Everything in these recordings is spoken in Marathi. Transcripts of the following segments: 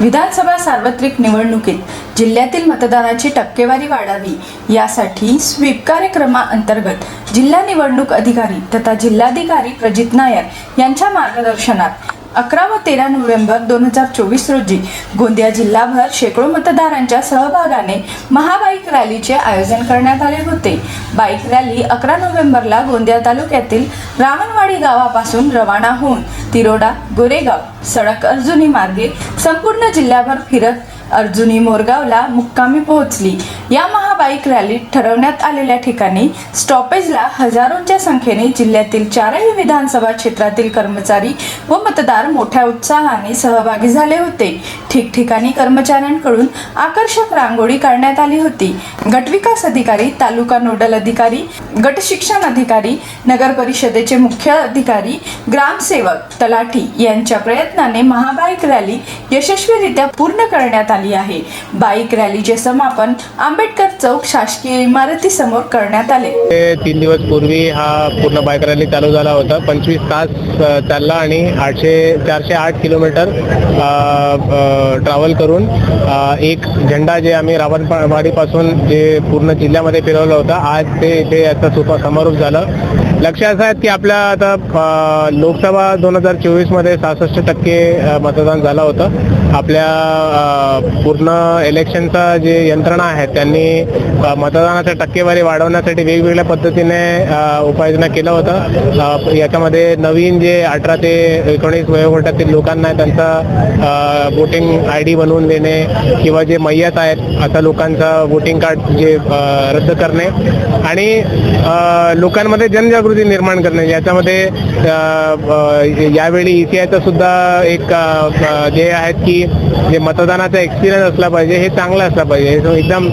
विधानसभा सार्वत्रिक निवडणुकीत जिल्ह्यातील मतदानाची टक्केवारी वाढावी यासाठी स्वीप कार्यक्रमाअंतर्गत जिल्हा निवडणूक अधिकारी तथा जिल्हाधिकारी प्रजित नायर यांच्या मार्गदर्शनात अकरा व तेरा नोव्हेंबर दोन हजार चोवीस रोजी गोंदिया जिल्हाभर शेकडो मतदारांच्या सहभागाने महाबाईक रॅलीचे आयोजन करण्यात आले होते. बाईक रॅली अकरा नोव्हेंबरला गोंदिया तालुक्यातील रावणवाडी गावापासून रवाना होऊन तिरोडा गोरेगाव सडक अर्जुनी मार्गे संपूर्ण जिल्ह्याभर फिरत अर्जुनी मोरगावला मुक्कामी पोहोचली. या महाबाईक रॅलीत ठरवण्यात आलेल्या ठिकाणी स्टॉपेजला हजारोंच्या संख्येने जिल्ह्यातील चारही विधानसभा क्षेत्रातील कर्मचारी व मतदार मोठ्या उत्साहाने सहभागी झाले होते. ठिकठिकाणी कर्मचाऱ्यांकडून आकर्षक रांगोळी काढण्यात आली होती. गटविकास अधिकारी तालुका नोडल अधिकारी गट शिक्षण अधिकारी नगर परिषदेचे मुख्य अधिकारी ग्रामसेवक तलाठी यांच्या प्रयत्नाने महाबाईक रॅली यशस्वीरित्या पूर्ण करण्यात आली आहे. बाईक रॅलीचे समापन आंबेडकर चौक शासकीय इमारतीसमोर करण्यात आले. तीन दिवस पूर्वी हा पूर्ण बाईक रॅली चालू झाला होता. पंचवीस तास चालला आणि आठशे चारशे आठ किलोमीटर ट्रॅव्हल करून एक झेंडा जे आम्ही रावणवाडीपासून जे पूर्ण जिल्ह्यामध्ये फिरवलं होतं आज ते इथे याचा सुप समारोप झालं लक्ष असं आहे की आपल्या आता लोकसभा दोन हजार चोवीसमध्ये सहासष्ट टक्के मतदान झालं होतं. आपल्या पूर्ण इलेक्शनचा जे यंत्रणा आहे त्यांनी मतदानाचा मतदानाच्या टक्केवारी वाढवण्यासाठी वेगवेगळ्या पद्धतीने उपाययोजना केलं होतं याच्यामध्ये नवीन जे अठरा ते एकोणीस वयोगटातील लोकांना त्यांचा वोटिंग आय डी बनवून देणे किंवा जे मय्यत आहेत आता लोकांचा वोटिंग कार्ड जे रद्द करणे. आणि लोकांमध्ये जनजागृती निर्माण करणे याच्यामध्ये यावेळी ईसीआयचं सुद्धा एक जे ध्येय आहेत की जे मतदानाचा एक्सपिरियन्स असला पाहिजे हे चांगलं असलं पाहिजे. एकदम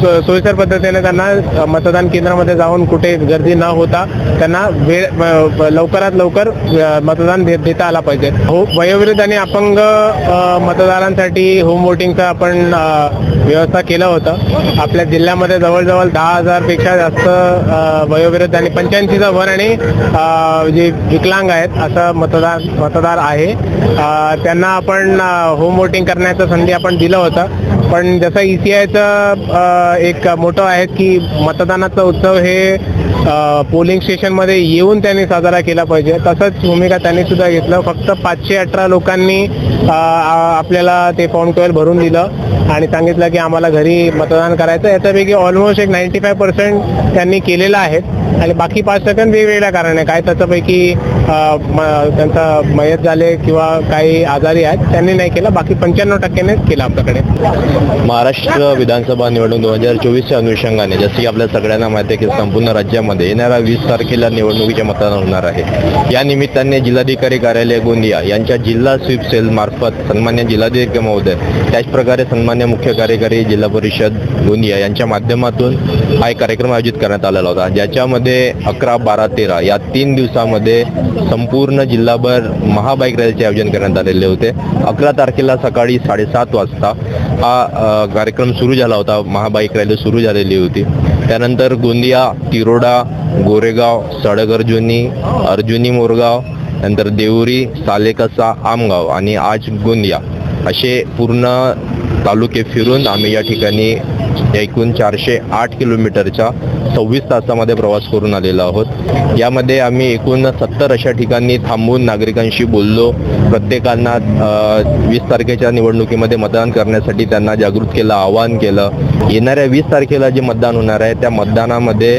सो- सोयीस्कर पद्धतीने त्यांना मतदान केंद्रामध्ये जाऊन कुठे गर्दी न होता त्यांना वेळ लवकरात लवकर मतदान देता आला पाहिजे. हो वयोवृद्ध आणि अपंग मतदारांसाठी होम वोटिंगचं आपण व्यवस्था केलं होतं. आपल्या जिल्ह्यामध्ये जवळजवळ दहा हजारपेक्षा जास्त वयोविरुद्ध वयोवृद्ध आणि पंच्याऐंशीचा आणि जे विकलांग आहेत असं मतदार मतदार आहे. त्यांना आपण होम वोटिंग करण्याचं संधी आपण दिलं होतं. पण जसं ई सी आयचं एक मोठं आहे की मतदानाचा उत्सव हे पोलिंग स्टेशनमध्ये येऊन त्यांनी साजरा केला पाहिजे. तसंच भूमिका त्यांनी सुद्धा घेतलं. फक्त पाचशे अठरा लोकांनी आपल्याला ते फॉर्म ट्वेल्व भरून दिलं आणि सांगितलं की आम्हाला घरी मतदान करायचं. याच्यापैकी ऑलमोस्ट एक नाईन्टी फाय पर्सेंट त्यांनी केलेलं आहे आणि बाकी पाच सेकंद वेगवेगळ्या कारण आहे काय त्याच्यापैकी त्यांचा मयत झाले किंवा काही आजारी आहेत त्यांनी नाही केलं. बाकी पंच्याण्णव टक्क्यानेच केलं आपल्याकडे. महाराष्ट्र विधानसभा निवडणूक दोन हजार चोवीसच्या अनुषंगाने जसं की आपल्या सगळ्यांना माहिती आहे की संपूर्ण राज्य राज्यामध्ये येणाऱ्या वीस तारखेला निवडणुकीचे मतदान होणार आहे. या निमित्ताने जिल्हाधिकारी कार्यालय गोंदिया यांच्या जिल्हा स्वीप सेल मार्फत सन्मान्य जिल्हाधिकारी महोदय त्याचप्रकारे सन्मान्य मुख्य कार्यकारी जिल्हा परिषद गोंदिया यांच्या माध्यमातून हा एक कार्यक्रम आयोजित करण्यात आलेला होता. ज्याच्यामध्ये अकरा बारा तेरा या तीन दिवसामध्ये संपूर्ण जिल्हाभर महाबाईक रॅलीचे आयोजन करण्यात आलेले होते. अकरा तारखेला सकाळी साडेसात वाजता हा कार्यक्रम सुरू झाला होता. महाबाईक रॅली सुरू झालेली होती. त्यानंतर गोंदिया तिरोडा गोरेगाव सडक अर्जुनी अर्जुनी मोरगाव नंतर देवरी सालेकसा आमगाव आणि आज गोंदिया असे पूर्ण तालुके फिरून आम्ही या ठिकाणी एकूण चारशे आठ किलोमीटरच्या सव्वीस तासामध्ये प्रवास करून आलेलो आहोत. यामध्ये आम्ही एकूण सत्तर अशा ठिकाणी थांबून नागरिकांशी बोललो. प्रत्येकांना वीस तारखेच्या निवडणुकीमध्ये मतदान करण्यासाठी त्यांना जागृत केलं आवाहन केलं. येणाऱ्या वीस तारखेला जे मतदान होणार आहे त्या मतदानामध्ये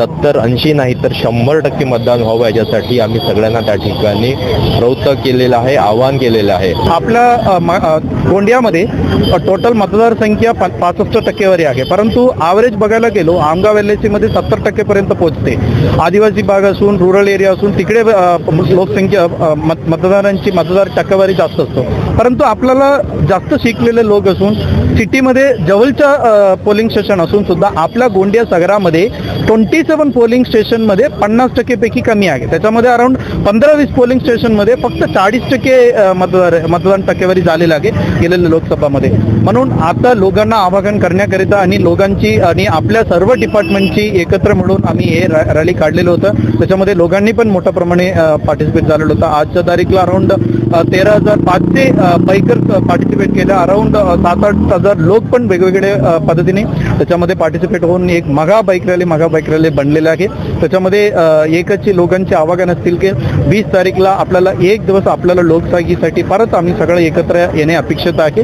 सत्तर ऐंशी नाही तर शंभर टक्के मतदान व्हावं याच्यासाठी आम्ही सगळ्यांना त्या ठिकाणी प्रवृत्त केलेलं आहे आवाहन केलेलं आहे. आपल्या गोंदियामध्ये टोटल मतदारसंख्या पासष्ट टक्केवारी आहे. परंतु ॲव्हरेज बघायला गेलो आमगाव एलमध्ये सत्तर टक्केपर्यंत पोहोचते. आदिवासी भाग असून रुरल एरिया असून तिकडे लोकसंख्या मतदारांची मतदार टक्केवारी जास्त असतो. परंतु आपल्याला जास्त शिकलेले लोक असून सिटीमध्ये जवळच्या पोलिंग स्टेशन असून सुद्धा आपल्या गोंदिया सगरामध्ये ट्वेंटी सेवन पोलिंग स्टेशनमध्ये पन्नास टक्केपैकी कमी आहे. त्याच्यामध्ये अराऊंड पंधरा वीस पोलिंग स्टेशनमध्ये फक्त चाळीस टक्के मतदार मतदान टक्केवारी झालेलं आहे गेलेल्या लोकसभामध्ये. म्हणून आता लोकांना आवाहन करण्याकरिता आणि लोकांची आणि आपल्या सर्व डिपार्टमेंटची एकत्र मिळून आम्ही हे रॅली काढलेलं होतं. त्याच्यामध्ये लोकांनी पण मोठ्या प्रमाणे पार्टिसिपेट झालेलं होतं. आजच्या तारीखला अराऊंड तेरा हजार पाचशे अ, बाईकर्स पार्टिसिपेट केले. अराऊंड सात आठ हजार लोक पण वेगवेगळे पद्धतीने त्याच्यामध्ये पार्टिसिपेट होऊन एक mega bike rally mega bike rally बनलेले आहे त्याच्यामध्ये एकच लोकांचे आवाहन असतील की वीस तारीखला आपल्याला एक दिवस आपल्याला लोकशाहीसाठी परत आम्ही सगळं एकत्र येणे अपेक्षित आहे.